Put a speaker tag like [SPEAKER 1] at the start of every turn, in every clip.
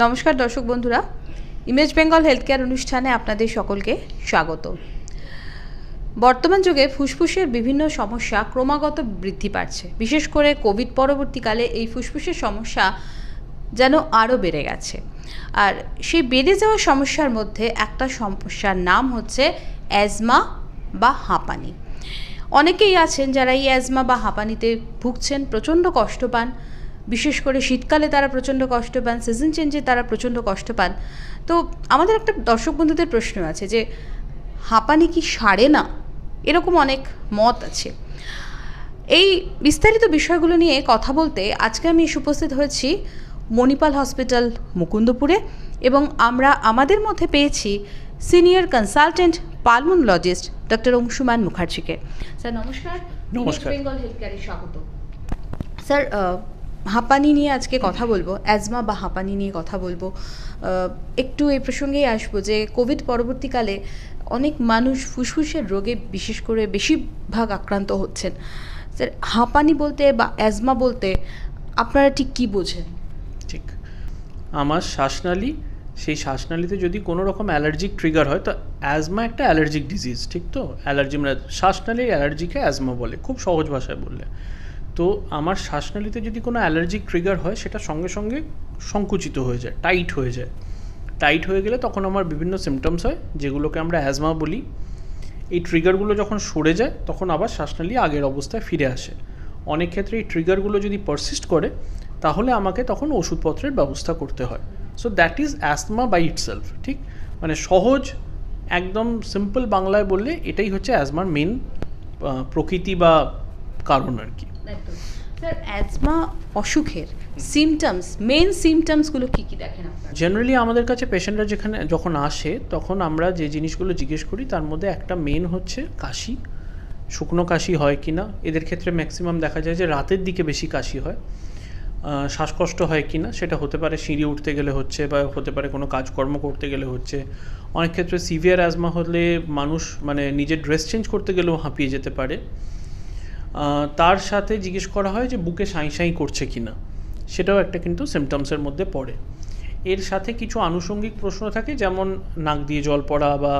[SPEAKER 1] নমস্কার দর্শক বন্ধুরা ইমেজ বেঙ্গল হেলথ কেয়ার অনুষ্ঠানে আপনাদের সকলকে স্বাগত। বর্তমান যুগে ফুসফুসের বিভিন্ন সমস্যা ক্রমাগত বৃদ্ধি পাচ্ছে। বিশেষ করে কোভিড পরবর্তীকালে এই ফুসফুসের সমস্যা যেন আরও বেড়ে গেছে। আর সেই বেড়ে যাওয়া সমস্যার মধ্যে একটা সমস্যার নাম হচ্ছে অ্যাজমা বা হাঁপানি। অনেকেই আছেন যারা এই অ্যাজমা বা হাঁপানিতে ভুগছেন, প্রচণ্ড কষ্ট পান। বিশেষ করে শীতকালে তারা প্রচণ্ড কষ্ট পান সিজন চেঞ্জে তারা প্রচণ্ড কষ্ট পান। তো আমাদের একটা দর্শক বন্ধুদের প্রশ্ন আছে যে হাঁপানি কি সারে না? এরকম অনেক মত আছে। এই বিস্তারিত বিষয়গুলো নিয়ে কথা বলতে আজকে আমি এসে উপস্থিত হয়েছি মণিপাল হসপিটাল মুকুন্দপুরে এবং আমরা আমাদের মধ্যে পেয়েছি senior consultant pulmonologist doctor Anshuman মুখার্জিকে। Sir নমস্কার।
[SPEAKER 2] নমস্কার।
[SPEAKER 1] বেঙ্গল হেলথ কেয়ারে স্বাগত। স্যার হাঁপানি নিয়ে আজকে কথা বলব অ্যাজমা বা হাঁপানি নিয়ে কথা বলব। একটু এই প্রসঙ্গেই আসব যে কোভিড পরবর্তীকালে অনেক মানুষ ফুসফুসের রোগে বিশেষ করে বেশিরভাগ আক্রান্ত হচ্ছেন। স্যার, হাঁপানি বলতে বা অ্যাজমা বলতে আপনারা ঠিক কী বোঝেন?
[SPEAKER 2] ঠিক। আমার শ্বাসনালী, সেই শ্বাসনালীতে যদি কোনো রকম অ্যালার্জিক ট্রিগার হয়, তো অ্যাজমা একটা অ্যালার্জিক ডিজিজ ঠিক তো? অ্যালার্জি মানে শ্বাসনালীর অ্যালার্জিকে অ্যাজমা বলে, খুব সহজ ভাষায় বললে। তো আমার শ্বাসনালীতে যদি কোনো অ্যালার্জিক ট্রিগার হয়, সেটা সঙ্গে সঙ্গে সংকুচিত হয়ে যায়, টাইট হয়ে যায়। টাইট হয়ে গেলে তখন আমার বিভিন্ন সিমটমস হয়, যেগুলোকে আমরা অ্যাজমা বলি। এই ট্রিগারগুলো যখন সরে যায়, তখন আবার শ্বাসনালী আগের অবস্থায় ফিরে আসে। অনেক ক্ষেত্রে এই ট্রিগারগুলো যদি পারসিস্ট করে, তাহলে আমাকে তখন ওষুধপত্রের ব্যবস্থা করতে হয়। So that is asthma by itself ঠিক? মানে সহজ, একদম সিম্পল বাংলায় বললে এটাই হচ্ছে অ্যাজমার মেন প্রকৃতি বা কারণ আর কি।
[SPEAKER 1] অ্যাজমা অসুখের সিমটমস মেন সিমটমসগুলো কী কী দেখেন আপনারা?
[SPEAKER 2] জেনারেলি আমাদের কাছে পেশেন্টরা যেখানে, যখন আসে, তখন আমরা যে জিনিসগুলো জিজ্ঞেস করি, তার মধ্যে একটা মেন হচ্ছে কাশি। শুকনো কাশি হয় কি না এদের ক্ষেত্রে ম্যাক্সিমাম দেখা যায় যে রাতের দিকে বেশি কাশি হয়। শ্বাসকষ্ট হয় কি না সেটা হতে পারে সিঁড়ি উঠতে গেলে হচ্ছে বা হতে পারে কোনো কাজকর্ম করতে গেলে হচ্ছে। অনেক ক্ষেত্রে সিভিয়ার অ্যাজমা হলে মানুষ মানে নিজের ড্রেস চেঞ্জ করতে গেলেও হাঁপিয়ে যেতে পারে। তার সাথে জিজ্ঞেস করা হয় যে বুকে সাঁই সাঁই করছে কি না সেটাও একটা কিন্তু সিমটমসের মধ্যে পড়ে। এর সাথে কিছু আনুষঙ্গিক প্রশ্ন থাকে, যেমন নাক দিয়ে জল পড়া বা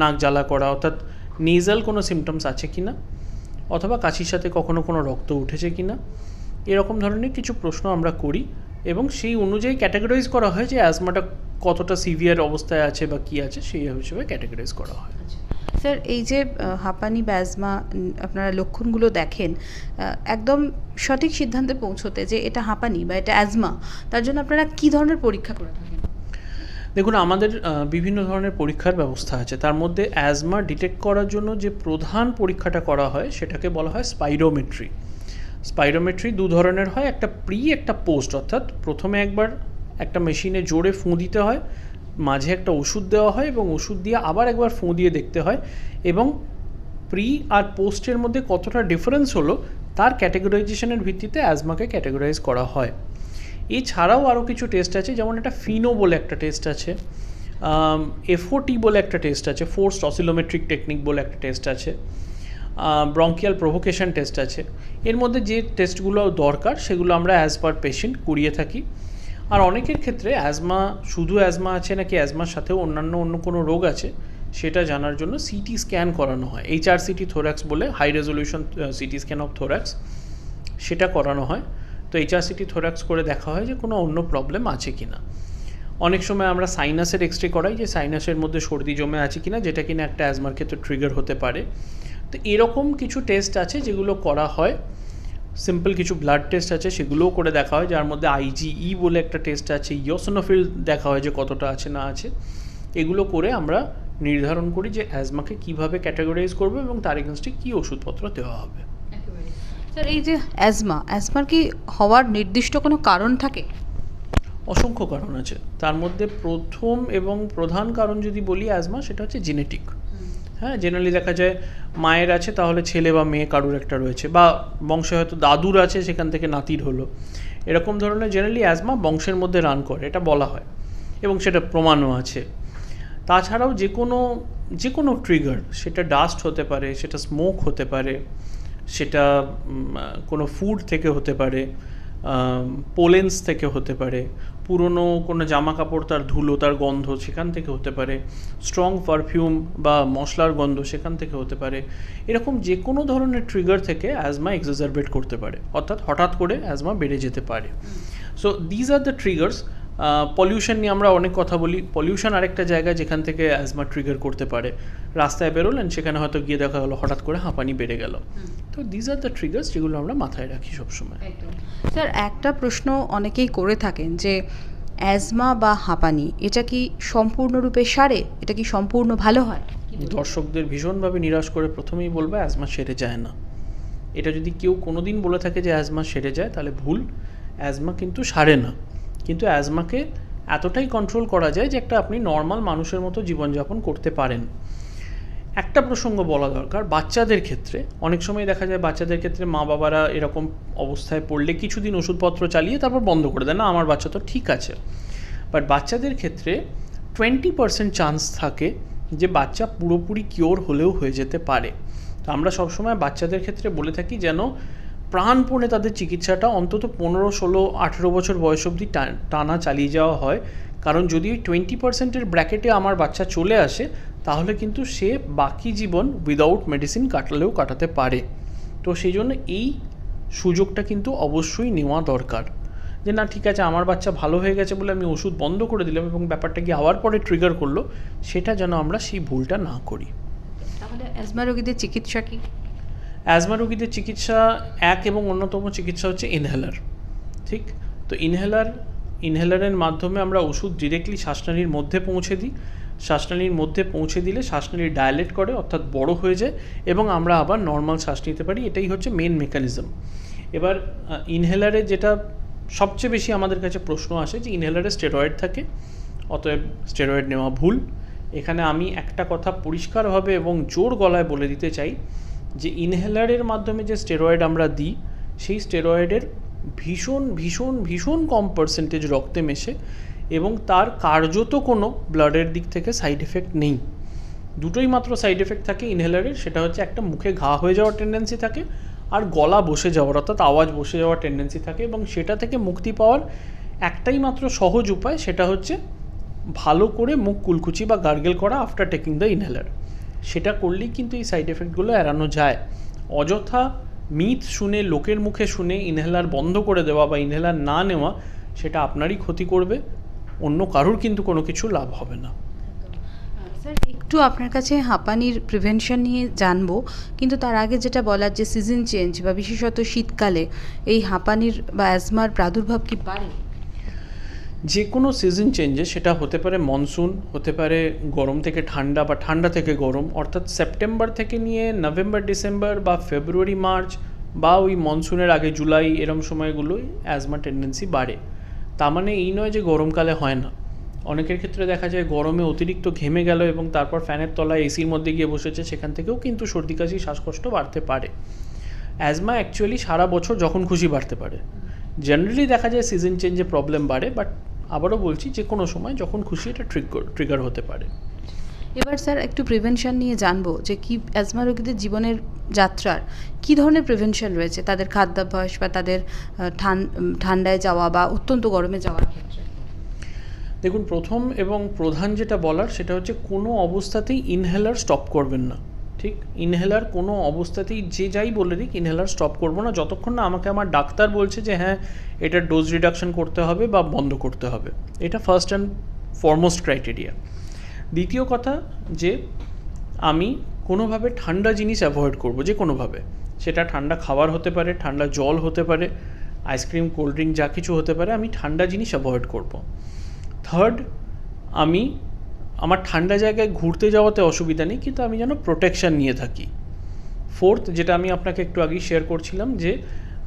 [SPEAKER 2] নাক জ্বালা করা, অর্থাৎ নেজাল কোনো সিমটমস আছে কি না অথবা কাশির সাথে কখনো কোনো রক্ত উঠেছে কি না এরকম ধরনের কিছু প্রশ্ন আমরা করি এবং সেই অনুযায়ী ক্যাটাগরাইজ করা হয় যে অ্যাজমাটা কতটা সিভিয়ার অবস্থায় আছে বা কী আছে, সেই হিসেবে ক্যাটাগরাইজ করা হয়।
[SPEAKER 1] স্যার এই যে হাঁপানি বা অ্যাজমা আপনারা লক্ষণগুলো দেখেন একদম সঠিক সিদ্ধান্তে পৌঁছতে যে এটা হাঁপানি বা এটা অ্যাজমা, তার জন্য আপনারা কী ধরনের পরীক্ষা করে থাকেন?
[SPEAKER 2] দেখুন, আমাদের বিভিন্ন ধরনের পরীক্ষার ব্যবস্থা আছে। তার মধ্যে অ্যাজমা ডিটেক্ট করার জন্য যে প্রধান পরীক্ষাটা করা হয়, সেটাকে বলা হয় স্পাইরোমেট্রি। স্পাইরোমেট্রি দু ধরনের হয়, একটা প্রি, একটা পোস্ট, অর্থাৎ প্রথমে একবার একটা মেশিনে জোরে ফুঁ দিতে হয় মাঝে একটা ওষুধ দেওয়া হয় এবং ওষুধ দিয়ে আবার একবার ফুঁ দিয়ে দেখতে হয় এবং প্রি আর পোস্টের মধ্যে কতটা ডিফারেন্স হলো তার ক্যাটেগরাইজেশনের ভিত্তিতে অ্যাজমাকে ক্যাটেগরাইজ করা হয়। এছাড়াও আরও কিছু টেস্ট আছে, যেমন একটা ফিনো বলে একটা টেস্ট আছে এফওটি বলে একটা টেস্ট আছে ফোর্সড অসিলোমেট্রিক টেকনিক বলে একটা টেস্ট আছে ব্রঙ্কিয়াল প্রভোকেশন টেস্ট আছে। এর মধ্যে যে টেস্টগুলো দরকার, সেগুলো আমরা অ্যাজ পার পেশেন্ট করিয়ে থাকি। আর অনেকের ক্ষেত্রে অ্যাজমা শুধু অ্যাজমা আছে নাকি অ্যাজমার সাথেও অন্যান্য অন্য কোনো রোগ আছে, সেটা জানার জন্য সিটি স্ক্যান করানো হয়। এইচআর সিটি থোরাক্স বলে high resolution CT scan of thorax সেটা করানো হয়। তো এইচআর সিটি থোরাক্স করে দেখা হয় যে কোনো অন্য প্রবলেম আছে কি না অনেক সময় আমরা সাইনাসের এক্সরে করাই যে সাইনাসের মধ্যে সর্দি জমে আছে কিনা, যেটা কিনা একটা অ্যাজমার ক্ষেত্রে ট্রিগার হতে পারে। তো এরকম কিছু টেস্ট আছে যেগুলো করা হয়। সিম্পল কিছু ব্লাড টেস্ট আছে সেগুলোও করে দেখা হয় যার মধ্যে আইজিই বলে একটা টেস্ট আছে ইয়োসোনোফিল দেখা হয় যে কতটা আছে না আছে এগুলো করে আমরা নির্ধারণ করি যে অ্যাজমাকে কীভাবে ক্যাটাগরাইজ করব এবং তার এগেনস্টে কী ওষুধপত্র দেওয়া হবে।
[SPEAKER 1] স্যার এই যে অ্যাজমা অ্যাজমার কি হওয়ার নির্দিষ্ট কোনো কারণ থাকে?
[SPEAKER 2] অসংখ্য কারণ আছে। তার মধ্যে প্রথম এবং প্রধান কারণ যদি বলি অ্যাজমা সেটা হচ্ছে জেনেটিক হ্যাঁ জেনারেলি দেখা যায় মায়ের আছে, তাহলে ছেলে বা মেয়ে কারুর একটা রয়েছে। বা বংশে হয়তো দাদুর আছে, সেখান থেকে নাতির হলো। এরকম ধরনের জেনারেলি অ্যাজমা বংশের মধ্যে রান করে, এটা বলা হয়। এবং সেটা প্রমাণও আছে। তাছাড়াও যে কোনো যে কোনো ট্রিগার সেটা ডাস্ট হতে পারে, সেটা স্মোক হতে পারে, সেটা কোনো ফুড থেকে হতে পারে পোলেন্স থেকে হতে পারে, পুরনো কোনো জামা কাপড় তার ধুলো, তার গন্ধ সেখান থেকে হতে পারে স্ট্রং পারফিউম বা মশলার গন্ধ সেখান থেকে হতে পারে, এরকম যে কোনো ধরনের ট্রিগার থেকে অ্যাজমা এক্সাজারবেট করতে পারে, অর্থাৎ হঠাৎ করে অ্যাজমা বেড়ে যেতে পারে। So these are the triggers pollution নিয়ে আমরা অনেক কথা বলি। পলিউশন আরেকটা জায়গা যেখান থেকে অ্যাজমা ট্রিগার করতে পারে। রাস্তায় বেরোলেন সেখানে হয়তো গিয়ে দেখা গেলো হঠাৎ করে হাঁপানি বেড়ে গেল। তো দিজ আর দ্য ট্রিগার্স যেগুলো আমরা মাথায় রাখি সবসময়।
[SPEAKER 1] স্যার একটা প্রশ্ন অনেকেই করে থাকেন যে অ্যাজমা বা হাঁপানি এটা কি সম্পূর্ণরূপে সারে? এটা কি সম্পূর্ণ ভালো হয়?
[SPEAKER 2] দর্শকদের ভীষণভাবে নিরাশ করে প্রথমেই বলব অ্যাজমা সেরে যায় না। এটা যদি কেউ কোনোদিন বলে থাকে যে অ্যাজমা সেরে যায় তাহলে ভুল। অ্যাজমা কিন্তু সারে না। কিন্তু অ্যাজমাকে এতটাই কন্ট্রোল করা যায় যে একটা আপনি নর্মাল মানুষের মতো জীবনযাপন করতে পারেন। একটা প্রসঙ্গ বলা দরকার, বাচ্চাদের ক্ষেত্রে, অনেক সময় দেখা যায় বাচ্চাদের ক্ষেত্রে মা বাবারা এরকম অবস্থায় পড়লে কিছুদিন ওষুধপত্র চালিয়ে তারপর বন্ধ করে দেয় না, আমার বাচ্চা তো ঠিক আছে। বাট বাচ্চাদের ক্ষেত্রে টোয়েন্টি পার্সেন্ট চান্স থাকে যে বাচ্চা পুরোপুরি কিওর হলেও হয়ে যেতে পারে। তো আমরা সবসময় বাচ্চাদের ক্ষেত্রে বলে থাকি যেন প্রাণপণে তাদের চিকিৎসাটা অন্তত পনেরো, ষোলো, আঠেরো বছর বয়স অবধি টানা চালিয়ে যাওয়া হয়। কারণ যদি ওই টোয়েন্টি পার্সেন্টের ব্র্যাকেটে আমার বাচ্চা চলে আসে, তাহলে কিন্তু সে বাকি জীবন উইদাউট মেডিসিন কাটালেও কাটাতে পারে। তো সেই জন্য এই সুযোগটা কিন্তু অবশ্যই নেওয়া দরকার। যে না, ঠিক আছে, আমার বাচ্চা ভালো হয়ে গেছে বলে আমি ওষুধ বন্ধ করে দিলাম এবং ব্যাপারটা গিয়ে আবার পরে ট্রিগার করল, সেটা যেন আমরা সেই ভুলটা না করি।
[SPEAKER 1] তাহলে অ্যাজমা রোগীদের চিকিৎসা কি?
[SPEAKER 2] অ্যাজমা রোগীদের চিকিৎসা এক এবং অন্যতম চিকিৎসা হচ্ছে ইনহেলার ঠিক? তো ইনহেলার ইনহেলারের মাধ্যমে আমরা ওষুধ ডিরেক্টলি শ্বাসনালীর মধ্যে পৌঁছে দিই। শ্বাসনালীর মধ্যে পৌঁছে দিলে শ্বাসনালী ডায়ালেট করে, অর্থাৎ বড় হয়ে যায় এবং আমরা আবার নর্মাল শ্বাস নিতে পারি। এটাই হচ্ছে মেন মেকানিজম এবার ইনহেলারে যেটা সবচেয়ে বেশি আমাদের কাছে প্রশ্ন আসে যে ইনহেলারে স্টেরয়েড থাকে, অতএব স্টেরয়েড নেওয়া ভুল। এখানে আমি একটা কথা পরিষ্কারভাবে এবং জোর গলায় বলে দিতে চাই যে ইনহেলারের মাধ্যমে যে স্টেরয়েড আমরা দিই, সেই স্টেরয়েডের ভীষণ ভীষণ ভীষণ কম পার্সেন্টেজ রক্তে মেশে এবং তার কার্যত কোনো ব্লাডের দিক থেকে সাইড এফেক্ট নেই। দুটোই মাত্র সাইড এফেক্ট থাকে ইনহেলারের সেটা হচ্ছে একটা মুখে ঘা হয়ে যাওয়ার টেন্ডেন্সি থাকে আর গলা বসে যাওয়ার, অর্থাৎ আওয়াজ বসে যাওয়ার টেন্ডেন্সি থাকে এবং সেটা থেকে মুক্তি পাওয়ার একটাই মাত্র সহজ উপায়, সেটা হচ্ছে ভালো করে মুখ কুলকুচি বা গার্গেল করা আফটার টেকিং দ্য ইনহেলার সেটা করলেই কিন্তু এই সাইড এফেক্টগুলো এড়ানো যায়। অযথা মিথ শুনে, লোকের মুখে শুনে ইনহেলার বন্ধ করে দেওয়া বা ইনহেলার না নেওয়া, সেটা আপনারই ক্ষতি করবে, অন্য কারোর কিন্তু কোনো কিছু লাভ হবে না।
[SPEAKER 1] স্যার, একটু আপনার কাছে হাঁপানির প্রিভেনশন নিয়ে জানব। কিন্তু তার আগে যেটা বলার, যে সিজন চেঞ্জ বা বিশেষত শীতকালে এই হাঁপানির বা অ্যাজমার প্রাদুর্ভাব কি বাড়ে?
[SPEAKER 2] যে কোনো সিজন চেঞ্জে সেটা হতে পারে মনসুন হতে পারে গরম থেকে ঠান্ডা বা ঠান্ডা থেকে গরম, অর্থাৎ সেপ্টেম্বর থেকে নিয়ে নভেম্বর ডিসেম্বর বা ফেব্রুয়ারি মার্চ বা ওই মনসুনের আগে জুলাই এরম সময়গুলোই অ্যাজমা টেন্ডেন্সি বাড়ে। তার মানে এই নয় যে গরমকালে হয় না। অনেকের ক্ষেত্রে দেখা যায় গরমে অতিরিক্ত ঘেমে গেল এবং তারপর ফ্যানের তলায় এসির মধ্যে গিয়ে বসেছে, সেখান থেকেও কিন্তু সর্দি কাশি, শ্বাসকষ্ট বাড়তে পারে। অ্যাজমা অ্যাকচুয়ালি সারা বছর যখন খুশি বাড়তে পারে। জেনারেলি দেখা যায় সিজন চেঞ্জে প্রবলেম বাড়ে বাট আবারও বলছি যে কোনো সময় যখন খুশি এটা ট্রিগার ট্রিগার হতে পারে।
[SPEAKER 1] এবার স্যার একটু প্রিভেনশন নিয়ে জানব যে কি অ্যাজমা রোগীদের জীবনের যাত্রার কি ধরনের প্রিভেনশন রয়েছে? তাদের খাদ্যাভ্যাস বা তাদের ঠান- ঠান্ডায় যাওয়া বা অত্যন্ত গরমে যাওয়ার ক্ষেত্রে।
[SPEAKER 2] দেখুন প্রথম এবং প্রধান যেটা বলার সেটা হচ্ছে কোনো অবস্থাতেই ইনহেলার স্টপ করবেন না। ঠিক ইনহেলার কোনো অবস্থাতেই যে যাই বলে দিক ইনহেলার স্টপ করব না। যতক্ষণ না আমাকে আমার ডাক্তার বলছে যে হ্যাঁ এটার ডোজ রিডাকশন করতে হবে বা বন্ধ করতে হবে। এটা ফার্স্ট অ্যান্ড ফরমোস্ট ক্রাইটেরিয়া দ্বিতীয় কথা যে, আমি কোনোভাবে ঠান্ডা জিনিস অ্যাভয়েড করব, যে কোনোভাবে। সেটা ঠান্ডা খাবার হতে পারে, ঠান্ডা জল হতে পারে আইসক্রিম কোল্ড ড্রিঙ্ক যা কিছু হতে পারে, আমি ঠান্ডা জিনিস অ্যাভয়েড করব। থার্ড আমি আমার ঠান্ডা জায়গায় ঘুরতে যাওয়াতে অসুবিধা নেই, কিন্তু আমি যেন প্রোটেকশান নিয়ে থাকি। ফোর্থ যেটা আমি আপনাকে একটু আগেই শেয়ার করছিলাম যে,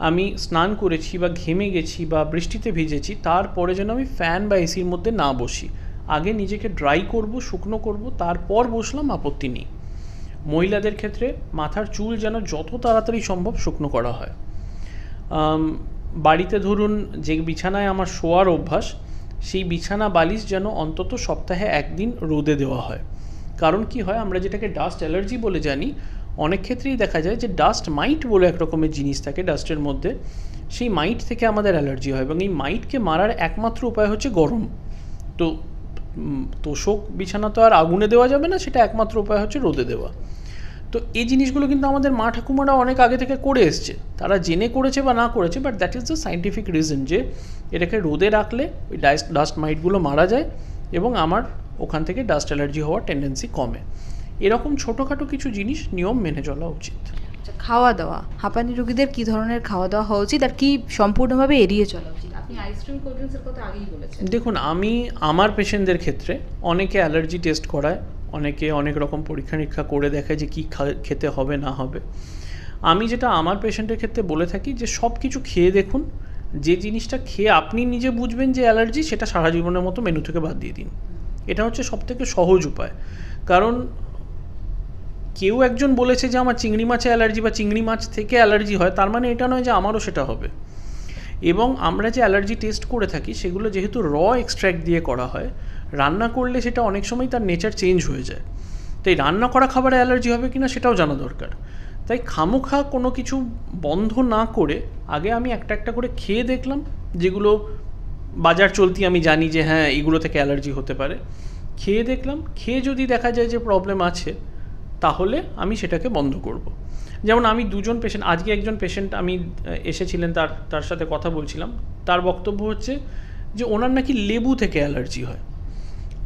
[SPEAKER 2] আমি স্নান করেছি বা ঘেমে গেছি বা বৃষ্টিতে ভিজেছি, তারপরে যেন আমি ফ্যান বা এসির মধ্যে না বসি। আগে নিজেকে ড্রাই করব, শুকনো করব, তারপর বসলাম, আপত্তি নেই। মহিলাদের ক্ষেত্রে মাথার চুল যেন যত তাড়াতাড়ি সম্ভব শুকনো করা হয়। বাড়িতে ধরুন যে বিছানায় আমার শোয়ার অভ্যাস সেই বিছানা বালিশ যেন অন্তত সপ্তাহে একদিন রোদে দেওয়া হয়। কারণ কি হয়, আমরা যেটাকে ডাস্ট অ্যালার্জি বলে জানি, অনেক ক্ষেত্রেই দেখা যায় যে ডাস্ট মাইট বলে এক রকমের জিনিস থাকে ডাস্টের মধ্যে। সেই মাইট থেকে আমাদের অ্যালার্জি হয় এবং এই মাইটকে মারার একমাত্র উপায় হচ্ছে গরম। তো তোষক বিছানা তো আর আগুনে দেওয়া যাবে না, সেটা একমাত্র উপায় হচ্ছে রোদে দেওয়া। তো এই জিনিসগুলো কিন্তু আমাদের মা ঠাকুমারা অনেক আগে থেকে করে এসছে। তারা জেনে করেছে বা না করেছে but that is the scientific reason যে এটাকে রোদে রাখলে ওই ডাস্ট ডাস্ট মাইটগুলো মারা যায় এবং আমার ওখান থেকে ডাস্ট অ্যালার্জি হওয়ার টেন্ডেন্সি কমে। এরকম ছোটোখাটো কিছু জিনিস নিয়ম মেনে চলা উচিত।
[SPEAKER 1] আচ্ছা, খাওয়া দাওয়া হাঁপানি রোগীদের কি ধরনের খাওয়া দাওয়া হওয়া উচিত আর কি সম্পূর্ণভাবে এড়িয়ে চলা উচিত? আপনি আইসক্রিম কোল্ড ড্রিঙ্কসের কথা আগেই বলেছেন।
[SPEAKER 2] দেখুন আমি আমার পেশেন্টদের ক্ষেত্রে অনেকে অ্যালার্জি টেস্ট করায় অনেকে অনেক রকম পরীক্ষা নিরীক্ষা করে দেখে যে কী খেতে হবে না হবে। আমি যেটা আমার পেশেন্টের ক্ষেত্রে বলে থাকি যে সব কিছু খেয়ে দেখুন, যে জিনিসটা খেয়ে আপনি নিজে বুঝবেন যে অ্যালার্জি, সেটা সারা জীবনের মতো মেনু থেকে বাদ দিয়ে দিন। এটা হচ্ছে সবথেকে সহজ উপায়। কারণ কেউ একজন বলেছে যে আমার চিংড়ি মাছে অ্যালার্জি বা চিংড়ি মাছ থেকে অ্যালার্জি হয়, তার মানে এটা নয় যে আমারও সেটা হবে। এবং আমরা যে অ্যালার্জি টেস্ট করে থাকি, সেগুলো যেহেতু র এক্সট্র্যাক্ট দিয়ে করা হয় রান্না করলে সেটা অনেক সময় তার নেচার চেঞ্জ হয়ে যায়। তাই রান্না করা খাবারে অ্যালার্জি হবে কি না সেটাও জানা দরকার। তাই খামোখা কোনো কিছু বন্ধ না করে আগে আমি একটা একটা করে খেয়ে দেখলাম, যেগুলো বাজার চলতি আমি জানি যে হ্যাঁ এগুলো থেকে অ্যালার্জি হতে পারে। খেয়ে দেখলাম, খেয়ে যদি দেখা যায় যে প্রবলেম আছে, তাহলে আমি সেটাকে বন্ধ করব। যেমন আমি দুজন পেশেন্ট আজকে একজন পেশেন্ট আমি এসেছিলেন তার তার সাথে কথা বলছিলাম। তার বক্তব্য হচ্ছে যে ওনার নাকি লেবু থেকে অ্যালার্জি হয়।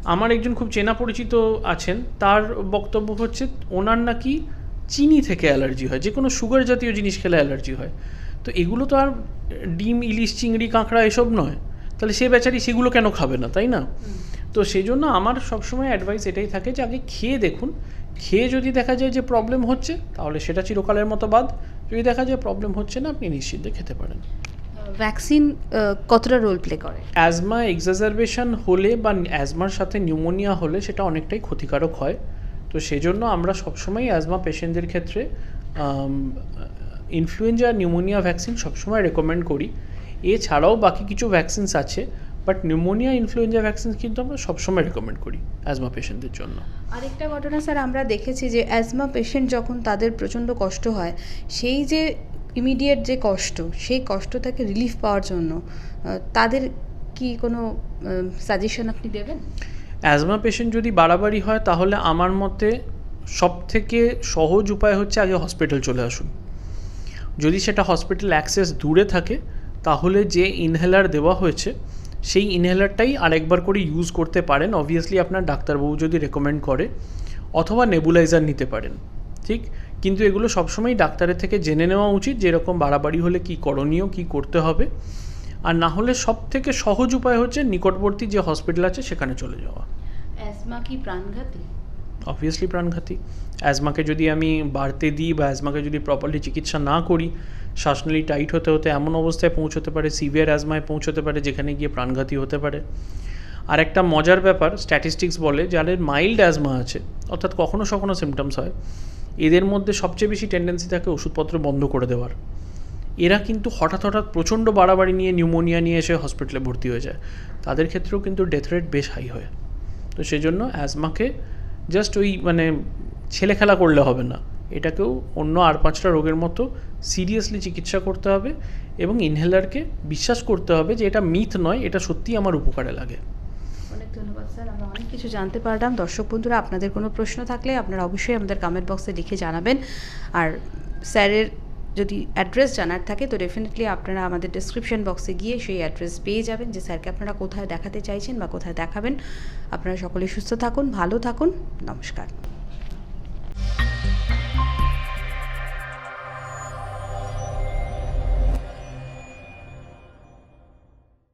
[SPEAKER 2] আমার একজন খুব চেনা পরিচিত আছেন তার বক্তব্য হচ্ছে ওনার নাকি চিনি থেকে অ্যালার্জি হয় যে কোনো সুগার জাতীয় জিনিস খেলে অ্যালার্জি হয়। তো এগুলো তো আর ডিম ইলিশ চিংড়ি কাঁকড়া এসব নয়। তাহলে সে বেচারি সেগুলো কেন খাবে না তাই না? তো সেই জন্য আমার সবসময় অ্যাডভাইস এটাই থাকে যে আগে খেয়ে দেখুন। খেয়ে যদি দেখা যায় যে প্রবলেম হচ্ছে তাহলে সেটা চিরকালের মতো বাদ। যদি দেখা যায় প্রবলেম হচ্ছে না আপনি নিশ্চিন্তে খেতে পারেন।
[SPEAKER 1] ভ্যাকসিন কতটা রোল প্লে করে?
[SPEAKER 2] অ্যাজমা এক্সাজারবেশন হলে বা অ্যাজমার সাথে নিউমোনিয়া হলে সেটা অনেকটাই ক্ষতিকারক হয়। তো সেজন্য আমরা সবসময় অ্যাজমা পেশেন্টদের ক্ষেত্রে ইনফ্লুয়েঞ্জা নিউমোনিয়া ভ্যাকসিন সবসময় রেকমেন্ড করি। এছাড়াও বাকি কিছু ভ্যাকসিনস আছে বাট নিউমোনিয়া ইনফ্লুয়েঞ্জা ভ্যাকসিন কিন্তু আমরা সবসময় রেকমেন্ড করি অ্যাজমা পেশেন্টদের জন্য।
[SPEAKER 1] আরেকটা ঘটনা স্যার আমরা দেখেছি যে অ্যাজমা পেশেন্ট যখন তাদের প্রচণ্ড কষ্ট হয় সেই যে ইমিডিয়েট যে কষ্ট, সেই কষ্ট থেকে রিলিফ পাওয়ার জন্য তাদের কি কোনো সাজেশন আপনি দেবেন?
[SPEAKER 2] অ্যাজমা পেশেন্ট যদি বাড়াবাড়ি হয়, তাহলে আমার মতে সব থেকে সহজ উপায় হচ্ছে আগে হসপিটাল চলে আসুন। যদি সেটা হসপিটাল অ্যাক্সেস দূরে থাকে, তাহলে যে ইনহেলার দেওয়া হয়েছে, সেই ইনহেলারটাই আরেকবার করে ইউজ করতে পারেন। অবভিয়াসলি আপনার ডাক্তারবাবু যদি রেকমেন্ড করে, অথবা নেবুলাইজার নিতে পারেন। ঠিক? কিন্তু এগুলো সবসময় ডাক্তারের থেকে জেনে নেওয়া উচিত যে এরকম বাড়াবাড়ি হলে কি করণীয় কি করতে হবে। আর না হলে সব থেকে সহজ উপায় হচ্ছে নিকটবর্তী যে হসপিটাল আছে সেখানে চলে যাওয়া।
[SPEAKER 1] অ্যাজমা কি প্রাণঘাতী?
[SPEAKER 2] অবভিয়াসলি প্রাণঘাতী। অ্যাজমাকে যদি আমি বাড়তে দিই বা অ্যাজমাকে যদি প্রপারলি চিকিৎসা না করি শ্বাসনালী টাইট হতে হতে এমন অবস্থায় পৌঁছতে পারে সিভিয়ার অ্যাজমায় পৌঁছতে পারে যেখানে গিয়ে প্রাণঘাতী হতে পারে। আর একটা মজার ব্যাপার স্ট্যাটিস্টিক্স বলে, যাদের মাইল্ড অ্যাজমা আছে, অর্থাৎ কখনো কখনো সিমটমস হয়, এদের মধ্যে সবচেয়ে বেশি টেন্ডেন্সি থাকে ওষুধপত্র বন্ধ করে দেওয়ার। এরা কিন্তু হঠাৎ হঠাৎ প্রচণ্ড বাড়াবাড়ি নিয়ে নিউমোনিয়া নিয়ে এসে হসপিটালে ভর্তি হয়ে যায়। তাদের ক্ষেত্রেও কিন্তু ডেথ রেট বেশ হাই হয়। তো সেই জন্য অ্যাজমাকে জাস্ট ওই মানে ছেলে খেলা করলে হবে না। এটাকেও অন্য আর পাঁচটা রোগের মতো সিরিয়াসলি চিকিৎসা করতে হবে এবং ইনহেলারকে বিশ্বাস করতে হবে যে এটা মিথ নয়, এটা সত্যিই আমার উপকারে লাগে।
[SPEAKER 1] ধন্যবাদ, স্যার, আমরা অনেক কিছু জানতে পারলাম। দর্শক বন্ধুরা, আপনাদের কোনো প্রশ্ন থাকলে আপনারা অবশ্যই আমাদের কমেন্ট বক্সে লিখে জানাবেন। আর স্যারের যদি অ্যাড্রেস জানার থাকে, তো ডেফিনেটলি আপনারা আমাদের ডিসক্রিপশন বক্সে গিয়ে সেই অ্যাড্রেস পেয়ে যাবেন যে স্যারকে আপনারা কোথায় দেখাতে চাইছেন বা কোথায় দেখাবেন। আপনারা সকলে সুস্থ থাকুন, ভালো থাকুন। নমস্কার।